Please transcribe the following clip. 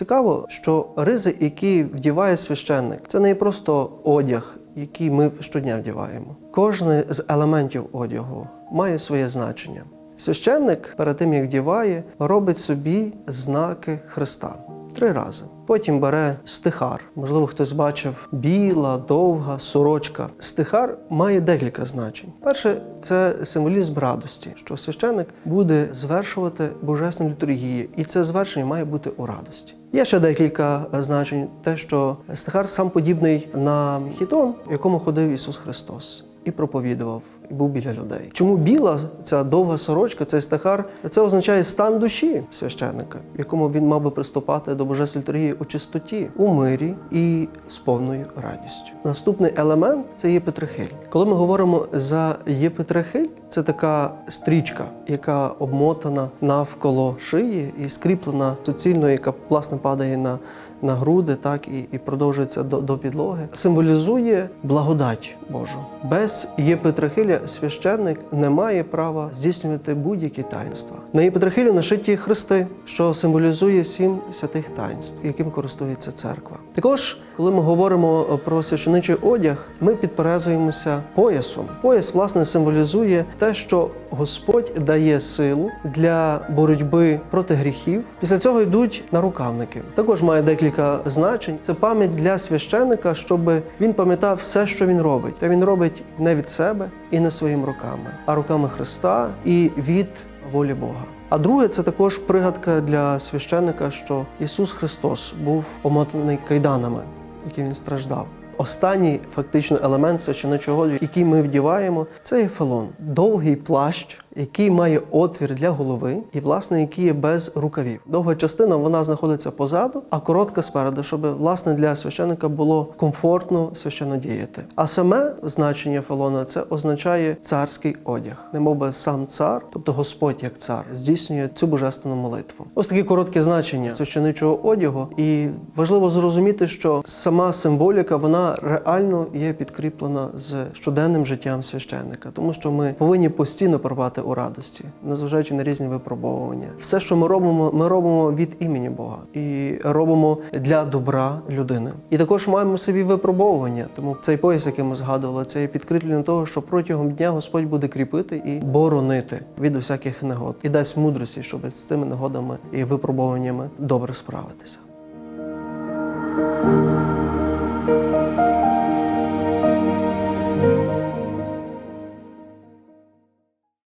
цікаво, що ризи, які вдіває священник, це не просто одяг, який ми щодня вдіваємо. Кожен з елементів одягу має своє значення. Священник перед тим як вдіває, робить собі знаки Христа три рази. Потім бере стихар. Можливо, хтось бачив біла, довга сорочка. Стихар має декілька значень. Перше це символізм радості, що священник буде звершувати божественну літургію, і це звершення має бути у радості. Є ще декілька значень: те, що стихар сам подібний на хітон, в якому ходив Ісус Христос. І проповідував, і був біля людей. Чому біла ця довга сорочка, цей стахар? Це означає стан душі священника, в якому він мав би приступати до божественної літургії у чистоті, у мирі і з повною радістю. Наступний елемент це є Петрихиль. Коли ми говоримо за єпитрахиль, це така стрічка, яка обмотана навколо шиї і скріплена суцільно, яка власне падає на, на груди, так і, і продовжується до, до підлоги. Символізує благодать Божу. Без єпитрахиля священник не має права здійснювати будь-які таїнства. На єпитрахилі нашиті хрести, що символізує сім святих таїнств, яким користується церква. Також, коли ми говоримо про священичий одяг, ми підперезуємося поясом. Пояс, власне, символізує те, що Господь дає силу для боротьби проти гріхів. Після цього йдуть нарукавники. Також має декілька значень. Це пам'ять для священика, щоб він пам'ятав все, що він робить. Та він робить не від себе і не своїми руками, а руками Христа і від волі Бога. А друге, це також пригадка для священика, що Ісус Христос був омотаний кайданами, які він страждав. Останній фактично елемент священичого, який ми вдіваємо, це ефелон. Довгий плащ, який має отвір для голови, і власне який є без рукавів. Довга частина вона знаходиться позаду, а коротка спереду, щоб власне для священика було комфортно священно діяти. А саме значення ефелона це означає царський одяг, немов би сам цар, тобто Господь як цар, здійснює цю божественну молитву. Ось такі короткі значення священичого одягу, і важливо зрозуміти, що сама символіка вона реально є підкріплена з щоденним життям священника, тому що ми повинні постійно перебувати у радості, незважаючи на різні випробовування. Все, що ми робимо, ми робимо від імені Бога і робимо для добра людини. І також маємо собі випробовування. Тому цей пояс, який ми згадували, це є підкріплення того, що протягом дня Господь буде кріпити і боронити від усяких негод і дасть мудрості, щоб з цими негодами і випробуваннями добре справитися.